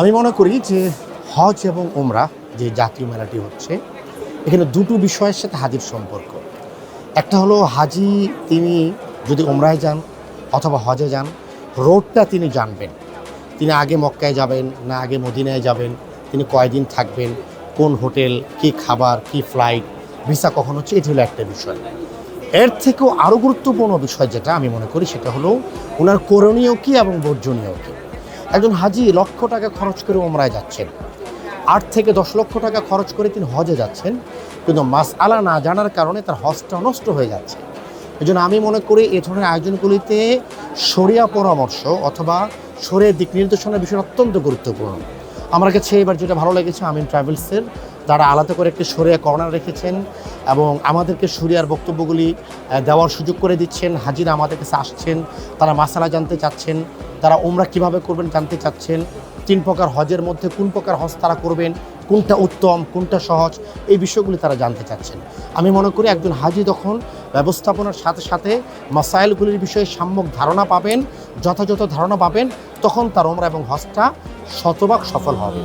আমি মনে করি যে হজ এবং ওমরা যে জাতীয় মেলাটি হচ্ছে, এখানে দুটো বিষয়ের সাথে হাজির সম্পর্ক। একটা হলো হাজি তিনি যদি ওমরায় যান অথবা হজে যান, রোডটা তিনি জানবেন। তিনি আগে মক্কায় যাবেন না আগে মদিনায় যাবেন, তিনি কয়দিন থাকবেন, কোন হোটেল, কি খাবার, কি ফ্লাইট ভিসা কখন হচ্ছে, এটি হলো একটা বিষয়। এর থেকেও আরও গুরুত্বপূর্ণ বিষয় যেটা আমি মনে করি সেটা হলো, ওনার করণীয় কী এবং বর্জনীয় কী। একজন হাজি লক্ষ টাকা খরচ করে ওমরায় যাচ্ছেন। আট থেকে দশ লক্ষ টাকা খরচ করে তিনি হজে যাচ্ছেন। কিন্তু মাস আলা না জানার কারণে তার হজটা নষ্ট হয়ে যাচ্ছে। এই জন্য আমি মনে করি এ ধরনের আয়োজনগুলিতে সরিয়া পরামর্শ অথবা সরিয়ে দিক নির্দেশনার বিষয় অত্যন্ত গুরুত্বপূর্ণ। আমার কাছে এবার যেটা ভালো লেগেছে, আমিন ট্রাভেলসের তারা আলাদা করে একটি সরিয়া কর্নার রেখেছেন এবং আমাদেরকে সরিয়ার বক্তব্যগুলি দেওয়ার সুযোগ করে দিচ্ছেন। হাজিরা আমাদের কাছে আসছেন, তারা মাসালা জানতে চাচ্ছেন, তারা ওমরা কীভাবে করবেন জানতে চাচ্ছেন, তিন প্রকার হজের মধ্যে কোন প্রকার হজ তারা করবেন, কোনটা উত্তম, কোনটা সহজ, এই বিষয়গুলি তারা জানতে চাচ্ছেন। আমি মনে করি একজন হাজি তখন ব্যবস্থাপনার সাথে সাথে মাসাইলগুলির বিষয়ে সাম্যক ধারণা পাবেন, যথাযথ ধারণা পাবেন, তখন তার ওমরা এবং হজটা শতভাগ সফল হবে।